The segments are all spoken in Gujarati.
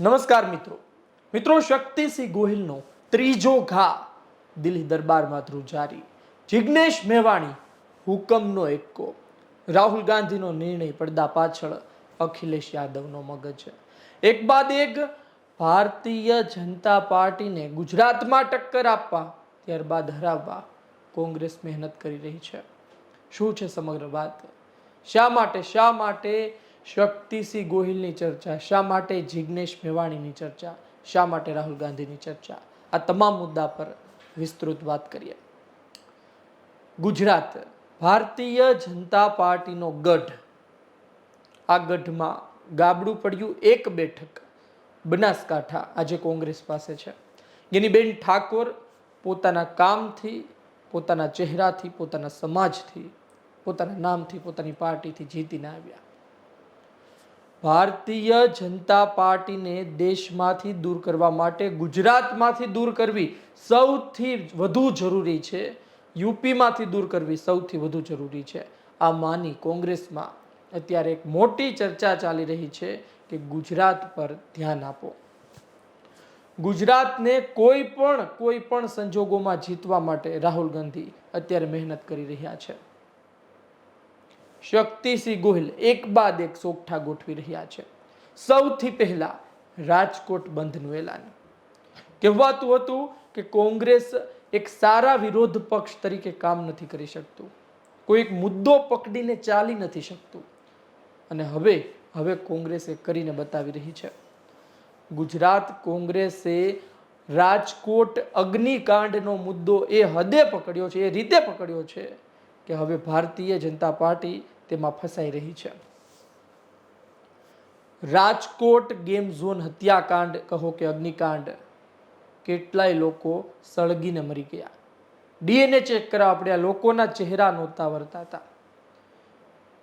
નમસ્કાર મિત્રો. મિત્રો, શક્તિસિંહ ગોહિલનો ત્રીજો ઘા દિલ્હી દરબારમાં ધ્રુજારી જિજ્ઞેશ મેવાણી હુકમનો એક્કો રાહુલ ગાંધીનો નિર્ણય પડદા પાછળ અખિલેશ યાદવનો મગજ. એક બાદ એક ભારતીય જનતા પાર્ટીને ગુજરાતમાં ટક્કર આપવા, ત્યારબાદ હરાવવા કોંગ્રેસ મહેનત કરી રહી છે. શું છે સમગ્ર વાત? શા માટે શા માટે શક્તિસિંહ ગોહિલની ચર્ચા, શા માટે જિજ્ઞેશ મેવાણીની ચર્ચા, શા માટે રાહુલ ગાંધીની ચર્ચા? આ તમામ મુદ્દા પર વિસ્તૃત વાત કરીએ. ગુજરાત, ભારતીય જનતા પાર્ટીનો ગઢ. આ ગઢમાં ગાબડું પડ્યું એક બેઠક, બનાસકાંઠા, આજે કોંગ્રેસ પાસે છે. ગિનીબેન ઠાકોર પોતાના કામથી, પોતાના ચહેરાથી, પોતાના સમાજથી, પોતાના નામથી, પોતાની પાર્ટીથી જીતીને આવ્યા. ભારતીય જનતા પાર્ટીને દેશમાંથી દૂર કરવા માટે ગુજરાતમાંથી દૂર કરવી સૌથી વધુ જરૂરી છે. યુપીમાંથી દૂર કરવી સૌથી વધુ જરૂરી છે. આ માની કોંગ્રેસમાં અત્યારે એક મોટી ચર્ચા ચાલી રહી છે કે ગુજરાત પર ધ્યાન આપો. ગુજરાતને કોઈ પણ કોઈ પણ સંજોગોમાં જીતવા માટે રાહુલ ગાંધી અત્યારે મહેનત કરી રહ્યા છે. શક્તિસિંહ ગોહિલ એક બાદ એક સોગઠા ગોઠવી રહ્યા છે. સૌથી પહેલા રાજકોટ બંધનું એલાન. કહેવાતું હતું કે કોંગ્રેસ એક સારા વિરોધ પક્ષ તરીકે કામ નથી કરી શકતું. કોઈ એક મુદ્દો પકડીને ચાલી નથી શકતું. અને હવે હવે કોંગ્રેસે કરીને બતાવી રહી છે. ગુજરાત કોંગ્રેસે રાજકોટ અગ્નિકાંડનો મુદ્દો એ હદે પકડ્યો છે, એ રીતે પકડ્યો છે કે હવે ભારતીય જનતા પાર્ટી તેમાં ફસાઈ રહી છે. રાજકોટ ગેમ ઝોન હત્યાકાંડ, કહો કે અગ્નિકાંડ, કેટલાય લોકો સળગીને મરી ગયા. ડીએનએ ચેક કરવા પડ્યા લોકોના ચહેરા નહોતા વર્તાતા.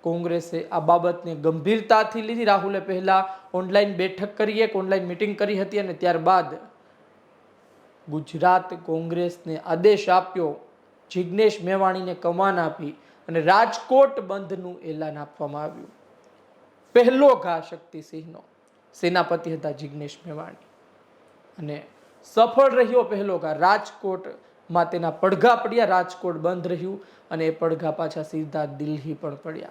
કોંગ્રેસે આ બાબતને ગંભીરતાથી લીધી. રાહુલે પહેલા ઓનલાઈન બેઠક કરી, એક ઓનલાઈન મિટિંગ કરી હતી અને ત્યારબાદ ગુજરાત કોંગ્રેસને આદેશ આપ્યો. જિજ્ઞેશ મેવાણીને કમાન આપી. અને રાજકોટ બંધનું એલાન આપવામાં આવ્યું. પહેલો ઘા શક્તિસિંહનો સેનાપતિ હતા જિગ્નેશ મેવાણી. અને સફળ રહ્યો પહેલો ઘા. રાજકોટમાં તેના પડઘા પડ્યા, રાજકોટ બંધ રહ્યું અને એ પડઘા પાછા સીધા દિલ્હી પણ પડ્યા.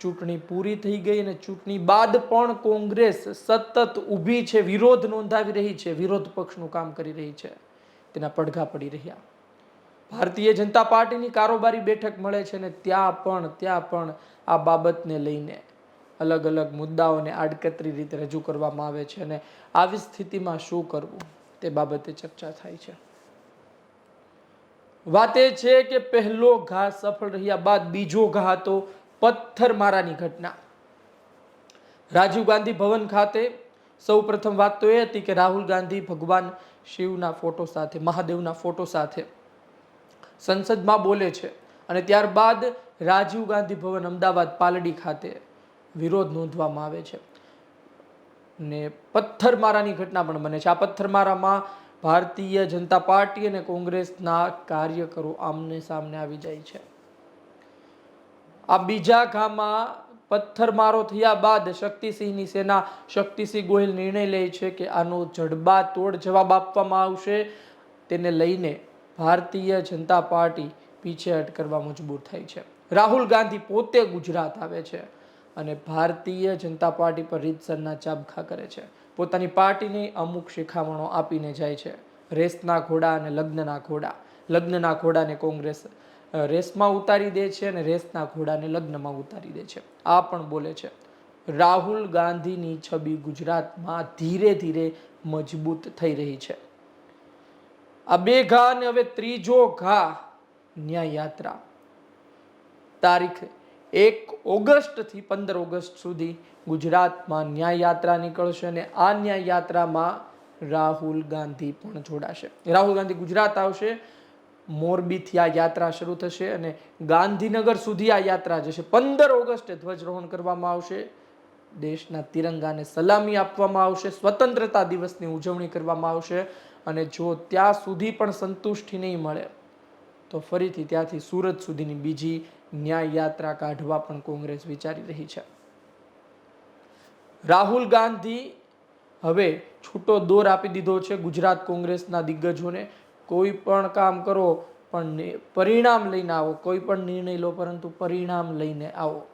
ચૂંટણી પૂરી થઈ ગઈ અને ચૂંટણી બાદ પણ કોંગ્રેસ સતત ઊભી છે, વિરોધ નોંધાવી રહી છે, વિરોધ પક્ષનું કામ કરી રહી છે. તેના પડઘા પડી રહ્યા. ભારતીય જનતા પાર્ટીની કારોબારી બેઠક મળે છે ને ત્યાં પણ ત્યાં પણ આ બાબતને લઈને અલગ અલગ મુદ્દાઓને આડકતરી રીતે રજૂ કરવામાં આવે છે અને આવી સ્થિતિમાં શું કરવું તે બાબતે ચર્ચા થાય છે. વાત એ છે કે પહેલો ઘા સફળ રહ્યા બાદ બીજો ઘા હતો પથ્થરમારાની ઘટના. રાજીવ ગાંધી ભવન ખાતે સૌ પ્રથમ વાત તો એ હતી કે રાહુલ ગાંધી ભગવાન શિવના ફોટો સાથે, મહાદેવના ફોટો સાથે સંસદમાં બોલે છે અને ત્યારબાદ રાજીવ ગાંધી ભવન અમદાવાદ પાલડી ખાતે વિરોધ નોંધવામાં આવે છે. ને પથ્થરમારાની ઘટના પણ બને છે. આ પથ્થરમારામાં ભારતીય જનતા પાર્ટી અને કોંગ્રેસના કાર્યકરો આમને સામને આવી જાય છે. આ બીજા ઘામાં પથ્થરમારો થયા બાદ શક્તિસિંહની સેના શક્તિસિંહ ગોહિલ નિર્ણય લે છે કે આનો જડબા તોડ જવાબ આપવામાં આવશે. તેને લઈને ભારતીય જનતા પાર્ટી પીછેહટ કરવા મજબૂર થાય છે. રાહુલ ગાંધી પોતે ગુજરાત આવે છે અને ભારતીય જનતા પાર્ટી પર રીતસરના ચાબખા કરે છે. પોતાની પાર્ટીની અમુક શિખામણો આપીને જાય છે. રેસના ઘોડા અને લગ્નના ઘોડા. લગ્નના ઘોડાને કોંગ્રેસ રેસમાં ઉતારી દે છે અને રેસના ઘોડાને લગ્નમાં ઉતારી દે છે. આ પણ બોલે છે. રાહુલ ગાંધીની છબી ગુજરાતમાં ધીરે ધીરે મજબૂત થઈ રહી છે. આ બે ઘા અને હવે ત્રીજો ઘા ન્યાય યાત્રા તારીખ એક ઓગસ્ટથી પંદર ઓગસ્ટ સુધી ગુજરાતમાં ન્યાય યાત્રા નીકળશે અને આ ન્યાય યાત્રામાં રાહુલ ગાંધી પણ જોડાશે. રાહુલ ગાંધી ગુજરાત આવશે, મોરબીથી આ યાત્રા શરૂ થશે અને ગાંધીનગર સુધી આ યાત્રા જશે. પંદર ઓગસ્ટે ધ્વજરોહણ કરવામાં આવશે, દેશના તિરંગાને સલામી આપવામાં આવશે, સ્વતંત્રતા દિવસની ઉજવણી કરવામાં આવશે અને જો ત્યાં સુધી પણ સંતુષ્ટિ નહીં મળે, તો ફરીથી ત્યાંથી સુરત સુધીની બીજી ન્યાય યાત્રા કાઢવા પણ કોંગ્રેસ વિચારી રહી છે. રાહુલ ગાંધી હવે છૂટો દોર આપી દીધો છે ગુજરાત કોંગ્રેસના દિગ્ગજોને. કોઈ પણ કામ કરો, પણ પરિણામ લઈને આવો. કોઈ પણ નિર્ણય લો, પરંતુ પરિણામ લઈને આવો.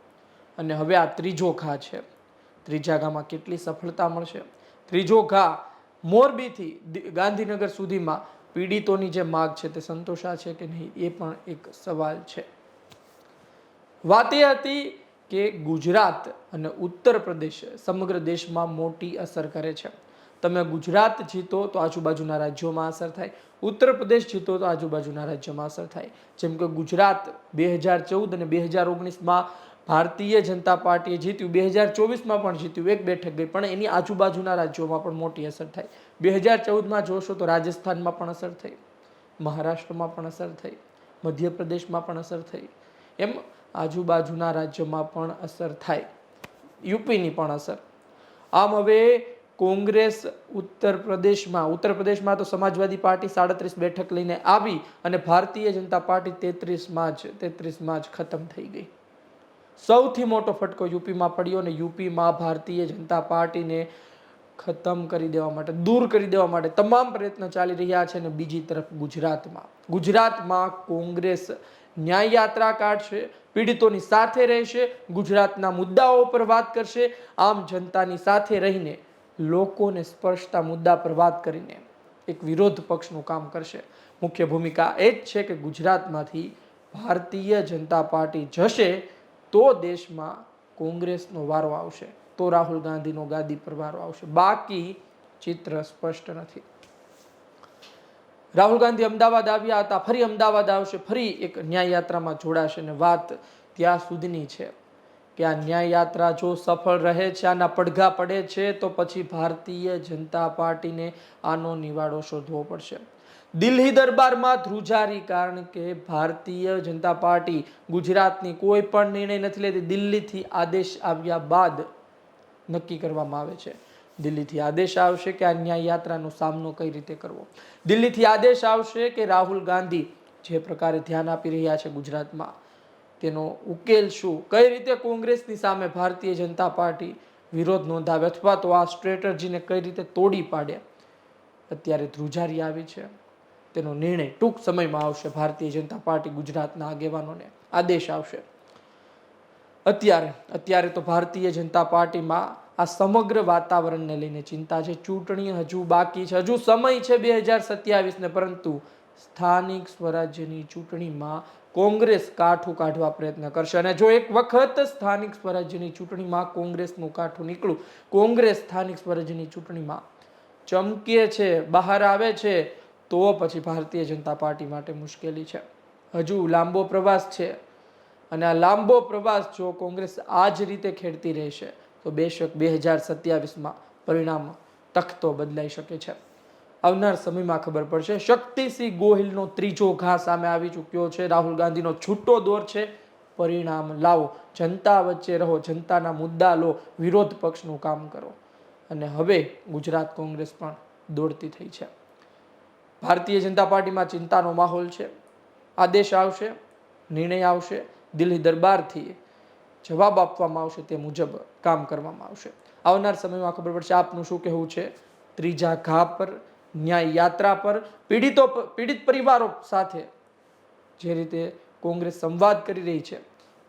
અને હવે આ ત્રીજો ઘા છે. ત્રીજા ઘામાં કેટલી સફળતા મળશે? ત્રીજો ઘા મોરબીથી ગાંધીનગર સુધીમાં પીડિતોની જે માગ છે તે સંતોષા છે કે નહીં, એ પણ એક સવાલ છે. વાત એ હતી કે ગુજરાત અને ઉત્તર પ્રદેશ સમગ્ર દેશમાં મોટી અસર કરે છે. તમે ગુજરાત જીતો તો આજુબાજુના રાજ્યોમાં અસર થાય. ઉત્તર પ્રદેશ જીતો તો આજુબાજુના રાજ્યોમાં અસર થાય. જેમ કે ગુજરાત બે હજાર ચૌદ અને બે હજાર ઓગણીસમાં ભારતીય જનતા પાર્ટીએ જીત્યું. બે હજાર ચોવીસમાં પણ જીત્યું. એક બેઠક ગઈ. પણ એની આજુબાજુના રાજ્યોમાં પણ મોટી અસર થાય બે હજાર ચૌદમાં જોશો તો રાજસ્થાનમાં પણ અસર થઈ. મહારાષ્ટ્રમાં પણ અસર થઈ. મધ્યપ્રદેશમાં પણ અસર થઈ. એમ આજુબાજુના રાજ્યોમાં પણ અસર થાય. યુપીની પણ અસર. આમ હવે કોંગ્રેસ ઉત્તર પ્રદેશમાં ઉત્તર પ્રદેશમાં તો સમાજવાદી પાર્ટી સાડત્રીસ બેઠક લઈને આવી અને ભારતીય જનતા પાર્ટી તેત્રીસમાં જ તેત્રીસમાં જ ખતમ થઈ ગઈ. સૌથી મોટો ફટકો યુપીમાં પડ્યો અને યુપીમાં ભારતીય જનતા પાર્ટીને ખતમ કરી દેવા માટે, દૂર કરી દેવા માટે તમામ પ્રયત્ન ચાલી રહ્યા છે અને બીજી તરફ ગુજરાતમાં. ગુજરાતમાં કોંગ્રેસ ન્યાય યાત્રા કાઢશે, પીડિતોની સાથે રહેશે, ગુજરાતના મુદ્દાઓ પર વાત કરશે, આમ જનતાની સાથે રહીને લોકોને સ્પર્શતા મુદ્દા પર વાત કરીને એક વિરોધ પક્ષનું કામ કરશે. મુખ્ય ભૂમિકા એ જ છે કે ગુજરાતમાંથી ભારતીય જનતા પાર્ટી જશે તો દેશમાં કોંગ્રેસનો વારો આવશે, તો રાહુલ ગાંધીનો ગાદી પર વારો આવશે. બાકી ચિત્ર સ્પષ્ટ નથી. રાહુલ ગાંધી અમદાવાદ આવ્યા હતા, ફરી અમદાવાદ આવશે, ફરી એક ન્યાય યાત્રામાં જોડાશે અને વાત ત્યાં સુધીની છે કે આ ન્યાય યાત્રા જો સફળ રહે છે, આના પડઘા પડે છે, તો પછી ભારતીય જનતા પાર્ટીને આનો નિવાડો શોધવો પડશે. દિલ્હી દરબારમાં ધ્રુજારી કારણ કે ભારતીય જનતા પાર્ટી ગુજરાતની કોઈ પણ નિર્ણય નથી લેતી, દિલ્હીથી આદેશ આવ્યા બાદ નક્કી કરવામાં આવે છે. દિલ્હીથી આદેશ આવશે કે આ ન્યાય યાત્રાનો સામનો કઈ રીતે કરવો? દિલ્હીથી આદેશ આવશે કે રાહુલ ગાંધી જે પ્રકારે ધ્યાન આપી રહ્યા છે ગુજરાતમાં, તેનો ઉકેલ શું? કઈ રીતે કોંગ્રેસની સામે ભારતીય જનતા પાર્ટી વિરોધ નોંધાવે? અથવા તો આ સ્ટ્રેટર્જીને કઈ રીતે તોડી પાડે? અત્યારે ધ્રુજારી આવી છે. તેનો નિર્ણય ટૂંક સમયમાં આવશે. ભારતીય જનતા પાર્ટી ગુજરાતના આગેવાનોને આદેશ આવશે અત્યારે અત્યારે તો ભારતીય જનતા પાર્ટીમાં આ સમગ્ર વાતાવરણને લઈને ચિંતા છે. ચૂંટણી હજુ બાકી છે. હજુ સમય છે બે હજાર સત્યાવીસને પરંતુ સ્થાનિક સ્વરાજ્યની ચૂંટણીમાં કોંગ્રેસ કાઠું કાઢવા પ્રયત્ન કરશે. અને જો એક વખત સ્થાનિક સ્વરાજ્યની ચૂંટણીમાં કોંગ્રેસનું કાઠું નીકળું કોંગ્રેસ સ્થાનિક સ્વરાજ્યની ચૂંટણીમાં ચમકે છે, બહાર આવે છે તો પછી ભારતીય જનતા પાર્ટી માટે મુશ્કેલી છે. હજુ લાંબો પ્રવાસ છે અને આ લાંબો પ્રવાસ જો કોંગ્રેસ આ જ રીતે ખેડતી રહેશે, તો બેશક બે હજાર સત્યાવીસમાં પરિણામ તખતો બદલાઈ શકે છે. આવનાર સમયમાં ખબર પડશે, શક્તિસિંહ ગોહિલનો ત્રીજો ઘા સામે આવી ચૂક્યો છે. રાહુલ ગાંધીનો છૂટો દોર છે. પરિણામ લાવો, જનતા વચ્ચે રહો, જનતાના મુદ્દા લો, વિરોધ પક્ષનું કામ કરો. અને હવે ગુજરાત કોંગ્રેસ પણ દોડતી થઈ છે. ભારતીય જનતા પાર્ટીમાં ચિંતાનો માહોલ છે. આદેશ આવશે, નિર્ણય આવશે, દિલ્હી દરબારથી જવાબ આપવામાં આવશે તે મુજબ કામ કરવામાં આવશે. આવનાર સમયમાં ખબર પડશે આપનું શું કહેવું છે? ત્રીજા ઘા પર, ન્યાય યાત્રા પર, પીડિતો પીડિત પરિવારો સાથે જે રીતે કોંગ્રેસ સંવાદ કરી રહી છે.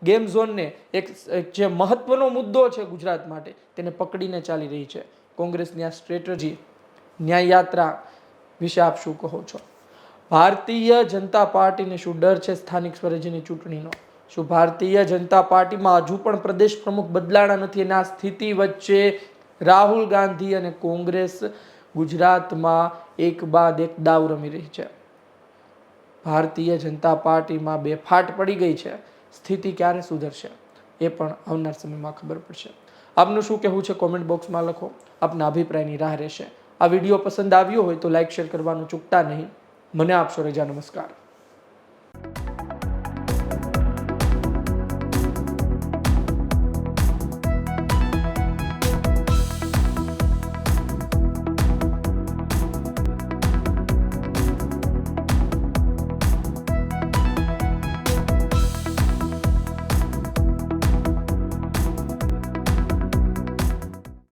ગેમ ઝોનને એક જે મહત્વનો મુદ્દો છે ગુજરાત માટે, તેને પકડીને ચાલી રહી છે. કોંગ્રેસની આ સ્ટ્રેટજી, ન્યાય યાત્રા વિશે આપ શું કહો છો? ભારતીય જનતા પાર્ટીને શું ડર છે સ્થાનિક સ્વરાજ્યની ચૂંટણીનો? શું ભારતીય જનતા પાર્ટીમાં હજુ પણ પ્રદેશ પ્રમુખ બદલાણા નથી અને આ સ્થિતિ વચ્ચે રાહુલ ગાંધી અને કોંગ્રેસ ગુજરાતમાં એક બાદ એક દાવ રમી રહી છે. ભારતીય જનતા પાર્ટીમાં બે ફાટ પડી ગઈ છે. સ્થિતિ ક્યારે સુધરશે? એ પણ આવનાર સમયમાં ખબર પડશે. આપનું શું કહેવું છે? કોમેન્ટ બોક્સમાં લખો. આપના અભિપ્રાયની રાહ રહેશે. આ વીડિયો પસંદ આવ્યો હોય તો લાઈક, શેર કરવાનું ચૂકતા નહીં. મને આપશો રજા નમસ્કાર.